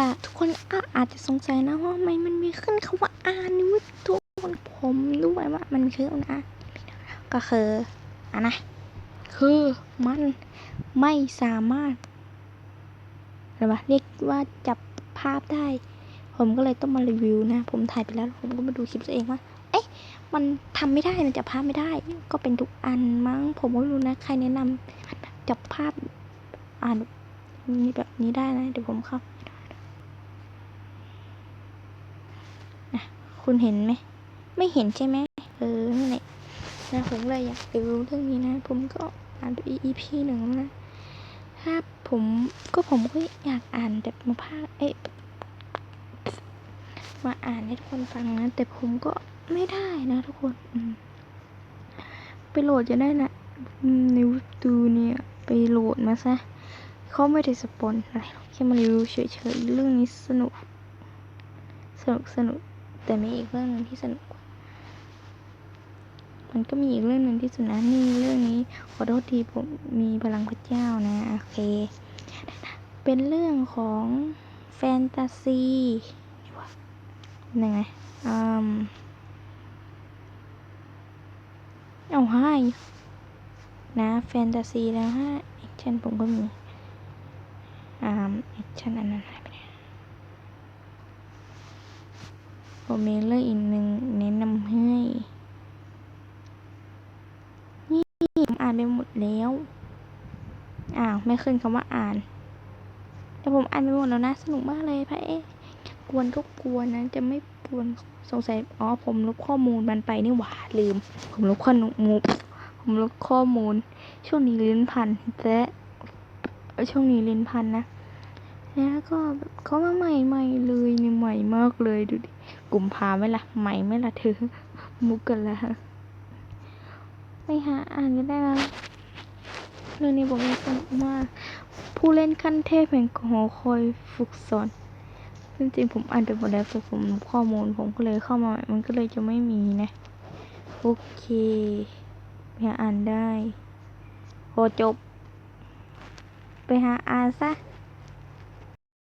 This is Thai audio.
ล่ะ ทุกคนอาจจะสงสัยนะว่าทำไมมันมีขึ้นคำว่าอ่านนี่วทุกคนผมรู้ไหมว่ามันคืออะไรก็คืออะนะ คือมันไม่สามารถอะไรวะเรียกว่าจับภาพได้ ผมก็เลยต้องมารีวิวนะ ผมถ่ายไปแล้ว ผมก็มาดูคลิปตัวเองว่า เอ๊ะ มันทำไม่ได้ มันจับภาพไม่ได้ ก็เป็นทุกอันมั้ง ผมก็ไม่รู้นะ ใครแนะนำจับภาพอ่านนี้แบบนี้ได้นะ เดี๋ยวผมเข้า นะคุณเห็นไหม ไม่เห็นใช่ไหมเออนั่นแหละนะผมเลยอยากรีวิวเรื่องนี้นะ ผมก็อ่านไป EP หนึ่งนะถ้าผมก็ผมก็อยากอ่านแบบมาภาคเอ๊ะมาอ่านให้ทุกคนฟังนะ แต่ผมก็ไม่ได้นะทุกคนอืมไปโหลดจะได้นะในวิดูเนี่ย ไปโหลดมาซะเขาไม่ได้สปอนอะไรแค่มารีวิวเฉยๆเรื่องนี้สนุก สนุกสนุก แต่มีอีกเรื่องหนึ่งที่สนุก มันก็มีอีกเรื่องหนึ่งที่สุดนะนี่เรื่องนี้ขอโทษทีผมมีพลังพระเจ้านะโอเค เป็นเรื่องของแฟนตาซียังไงอืมเอาให้นะแฟนตาซีแล้วฮะแอคชั่นผมก็มีอ่าแอคชั่นอันนั้นหายไปไหน ผมมีเรื่องอีกหนึ่งแนะนำให้ นี่ผมอ่านไปหมดแล้ว อ้าว ไม่ขึ้นคำว่าอ่าน แต่ผมอ่านไปหมดแล้วนะ สนุกมากเลยพระเอ๊กวนก็กวนนะ จะไม่กวนสงสัย อ๋อ ผมลบข้อมูลมันไปนี่หว่า ลืม ผมลบข้อมูลผมลบข้อมูล ช่วงนี้ลิ้นพันและช่วงนี้ลิ้นพันนะ แล้วก็แบบเขามาใหม่ใหม่ๆเลยนี่ใหม่มากเลยดูดิกลุ่มพาไหมล่ะใหม่ไหมล่ะเธอ มุกกันละไปหาอ่านกันได้แล้วเรื่องนี้บอกเลยสนุกมาก ผู้เล่นขั้นเทพแห่งหอคอยฝึกสอนซึ่งจริงผมอ่านไปหมดแล้วแต่ผมข้อมูลผมก็เลยเข้ามาใหม่มันก็เลยจะไม่มีนะ โอเคไปหาอ่านได้พอจบ ไปหาอ่านซะ